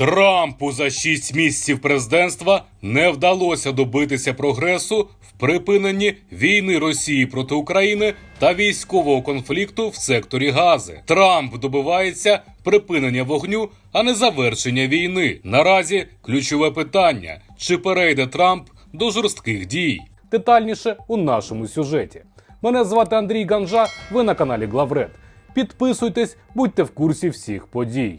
Трампу за шість місяців президентства не вдалося добитися прогресу в припиненні війни Росії проти України та військового конфлікту в секторі Гази. Трамп добивається припинення вогню, а не завершення війни. Наразі ключове питання: чи перейде Трамп до жорстких дій? Детальніше у нашому сюжеті. Мене звати Андрій Ганжа. Ви на каналі Главред. Підписуйтесь, будьте в курсі всіх подій.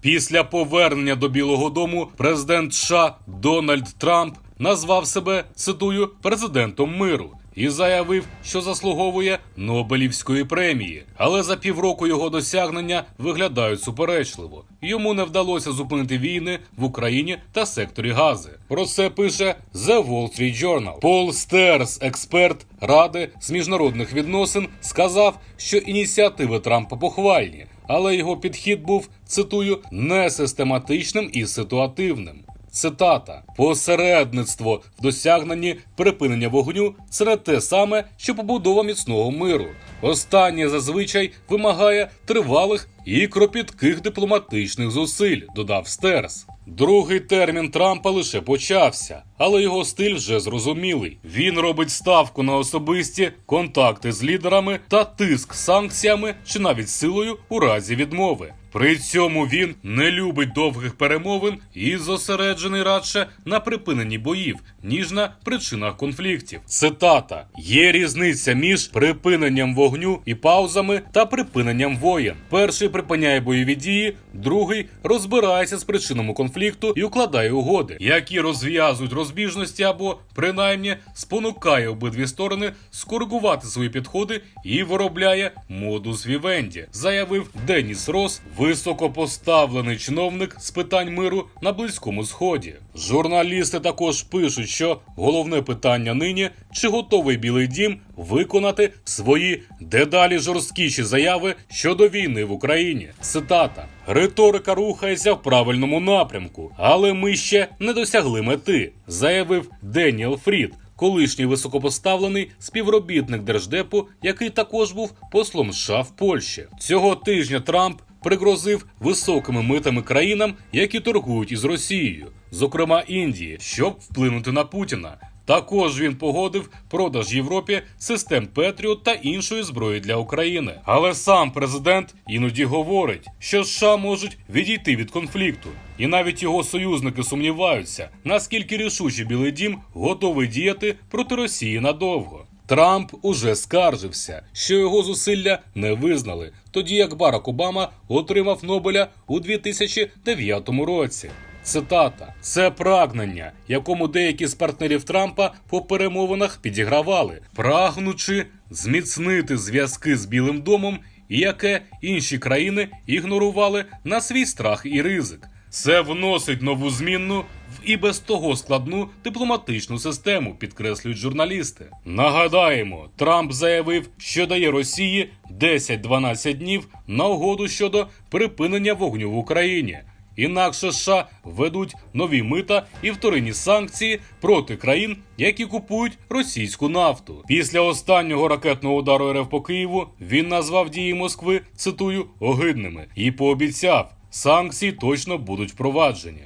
Після повернення до Білого Дому президент США Дональд Трамп назвав себе цитую президентом миру і заявив, що заслуговує Нобелівської премії. Але за півроку його досягнення виглядають суперечливо. Йому не вдалося зупинити війни в Україні та секторі Гази. Про це пише The Wall Street Journal. Пол Стерс, експерт ради з міжнародних відносин, сказав, що ініціативи Трампа похвальні, але його підхід був цитую несистематичним і ситуативним. Цитата: посередництво в досягненні припинення вогню це те саме, що побудова міцного миру. Останнє зазвичай вимагає тривалих і кропітких дипломатичних зусиль, додав Стерс. Другий термін Трампа лише почався, але його стиль вже зрозумілий. Він робить ставку на особисті контакти з лідерами та тиск санкціями чи навіть силою у разі відмови. При цьому він не любить довгих перемовин і зосереджений радше на припиненні боїв, ніж на причинах конфліктів. Цитата: є різниця між припиненням вогню і паузами та припиненням воєн. Перший припиняє бойові дії, другий розбирається з причинами конфлікту і укладає угоди, які розв'язують розбіжності або принаймні спонукає обидві сторони скоригувати свої підходи і виробляє модус вівенді, заявив Деніс Рос, високопоставлений чиновник з питань миру на близькому сході. Журналісти також пишуть, що головне питання нині чи готовий Білий Дім виконати свої дедалі жорсткіші заяви щодо війни в Україні. Цитата: риторика рухається в правильному напрямку, але ми ще не досягли мети, заявив Деніел Фрід. Колишній високопоставлений співробітник держдепу, який також був послом США в Польщі. Цього тижня Трамп пригрозив високими митами країнам, які торгують із Росією, зокрема Індії, щоб вплинути на Путіна. Також він погодив продаж Європі систем Петріот та іншої зброї для України. Але сам президент іноді говорить, що США можуть відійти від конфлікту, і навіть його союзники сумніваються, наскільки рішуче Білий Дім готовий діяти проти Росії надовго. Трамп уже скаржився, що його зусилля не визнали, тоді як Барак Обама отримав Нобеля у 2009 році. Цитата: це прагнення, якому деякі з партнерів Трампа по перемовинах підігравали, прагнучи зміцнити зв'язки з Білим домом, яке інші країни ігнорували на свій страх і ризик. Це вносить нову змінну в і без того складну дипломатичну систему, підкреслюють журналісти. Нагадаємо, Трамп заявив, що дає Росії 10-12 днів на угоду щодо припинення вогню в Україні. Інакше США ведуть нові мита і вторинні санкції проти країн, які купують російську нафту. Після останнього ракетного удару РФ по Києву він назвав дії Москви цитую огидними і пообіцяв, санкції точно будуть впроваджені.